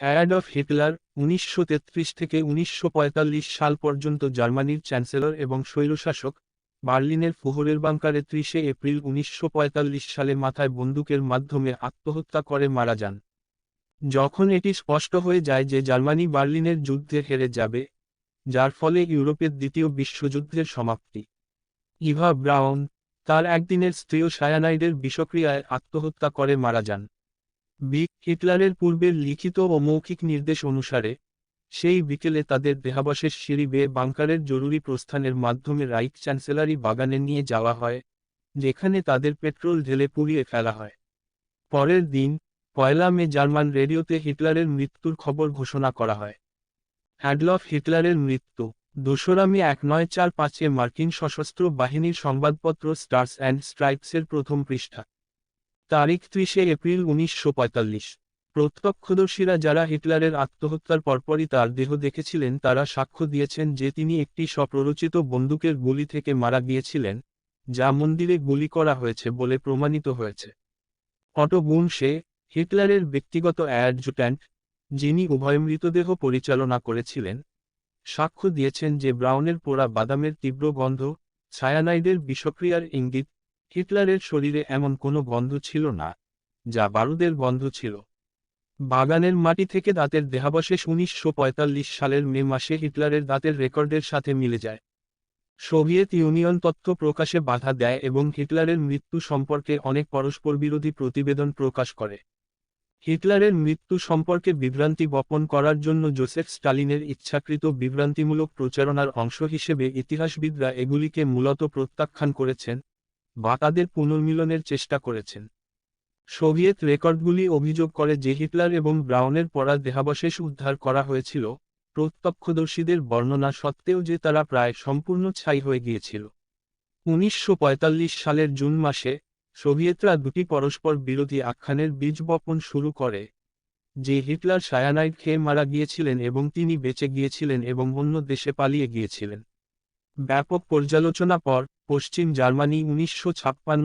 Adolf Hitler উনিশশো তেত্রিশ থেকে উনিশশো পঁয়তাল্লিশ সাল পর্যন্ত জার্মানির চ্যান্সেলর এবং স্বৈরশাসক, বার্লিনের ফুহরের বাংকারে ত্রিশে এপ্রিল উনিশশো পঁয়তাল্লিশ সালে মাথায় বন্দুকের মাধ্যমে আত্মহত্যা করে মারা যান। যখন এটি স্পষ্ট হয়ে যায় যে জার্মানি বার্লিনের যুদ্ধে হেরে যাবে, যার ফলে ইউরোপের দ্বিতীয় বিশ্বযুদ্ধের সমাপ্তি। ইভা ব্রাউন তার একদিনের স্ত্রীও সায়ানাইডের বিষক্রিয়ায় আত্মহত্যা করে মারা যান। বিক হিটলারের পূর্বের লিখিত ও মৌখিক নির্দেশ অনুসারে, সেই বিকেলে তাদের দেহাবশেষ সিঁড়ি বেয়ে বাংকারের জরুরি প্রস্থানের মাধ্যমে রাইট চ্যান্সেলারি বাগানে নিয়ে যাওয়া হয়, যেখানে তাদের পেট্রোল ঢেলে পুড়িয়ে ফেলা হয়। পরের দিন, পয়লা মে জার্মান রেডিওতে হিটলারের মৃত্যুর খবর ঘোষণা করা হয়। অ্যাডলফ হিটলারের মৃত্যু, দোসরা মে এক নয় চার পাঁচে মার্কিন সশস্ত্র বাহিনীর সংবাদপত্র স্টার্স অ্যান্ড স্ট্রাইপসের প্রথম পৃষ্ঠা। তারিখ ত্রিশে এপ্রিল উনিশশো পঁয়তাল্লিশ। প্রত্যক্ষদর্শীরা যারা হিটলারের আত্মহত্যার পরপরই তার দেহ দেখেছিলেন, তারা সাক্ষ্য দিয়েছেন যে তিনি একটি স্বপ্ররোচিত বন্দুকের গুলি থেকে মারা গিয়েছিলেন, যা মন্দিরে গুলি করা হয়েছে বলে প্রমাণিত হয়েছে। অটো বুনসে, হিটলারের ব্যক্তিগত অ্যাডজুট্যান্ট, যিনি উভয় মৃতদেহ পরিচালনা করেছিলেন, সাক্ষ্য দিয়েছেন যে ব্রাউনের পোড়া বাদামের তীব্র গন্ধ ছায়ানাইডের বিষক্রিয়ার ইঙ্গিত হিটলারের শরীরে এমন কোনো গন্ধ ছিল না, যা বারুদের গন্ধ ছিল। বাগানের মাটি থেকে দাঁতের দেহাবশেষ উনিশশো পঁয়তাল্লিশ সালের মে মাসে হিটলারের দাঁতের রেকর্ডের সাথে মিলে যায়। সোভিয়েত ইউনিয়ন তথ্য প্রকাশে বাধা দেয় এবং হিটলারের মৃত্যু সম্পর্কে অনেক পরস্পরবিরোধী প্রতিবেদন প্রকাশ করে। হিটলারের মৃত্যু সম্পর্কে বিভ্রান্তি বপন করার জন্য জোসেফ স্টালিনের ইচ্ছাকৃত বিভ্রান্তিমূলক প্রচারণার অংশ হিসেবে ইতিহাসবিদরা এগুলিকে মূলত প্রত্যাখ্যান করেছেন। বা তাদের পুনর্মিলনের চেষ্টা করেছেন। সোভিয়েত রেকর্ডগুলি অভিযোগ করে যে হিটলার এবং ব্রাউনের পড়া দেহাবশেষ উদ্ধার করা হয়েছিল, প্রত্যক্ষদর্শীদের বর্ণনা সত্ত্বেও যে তারা প্রায় সম্পূর্ণ ছাই হয়ে গিয়েছিল। উনিশশো পঁয়তাল্লিশ সালের জুন মাসে সোভিয়েতরা দুটি পরস্পর বিরোধী আখ্যানের বীজ বপন শুরু করে, যে হিটলার সায়ানাইড খেয়ে মারা গিয়েছিলেন এবং তিনি বেঁচে গিয়েছিলেন এবং অন্য দেশে পালিয়ে গিয়েছিলেন। ব্যাপক পর্যালোচনা পর পশ্চিম জার্মানি উনিশশো ছাপ্পান্ন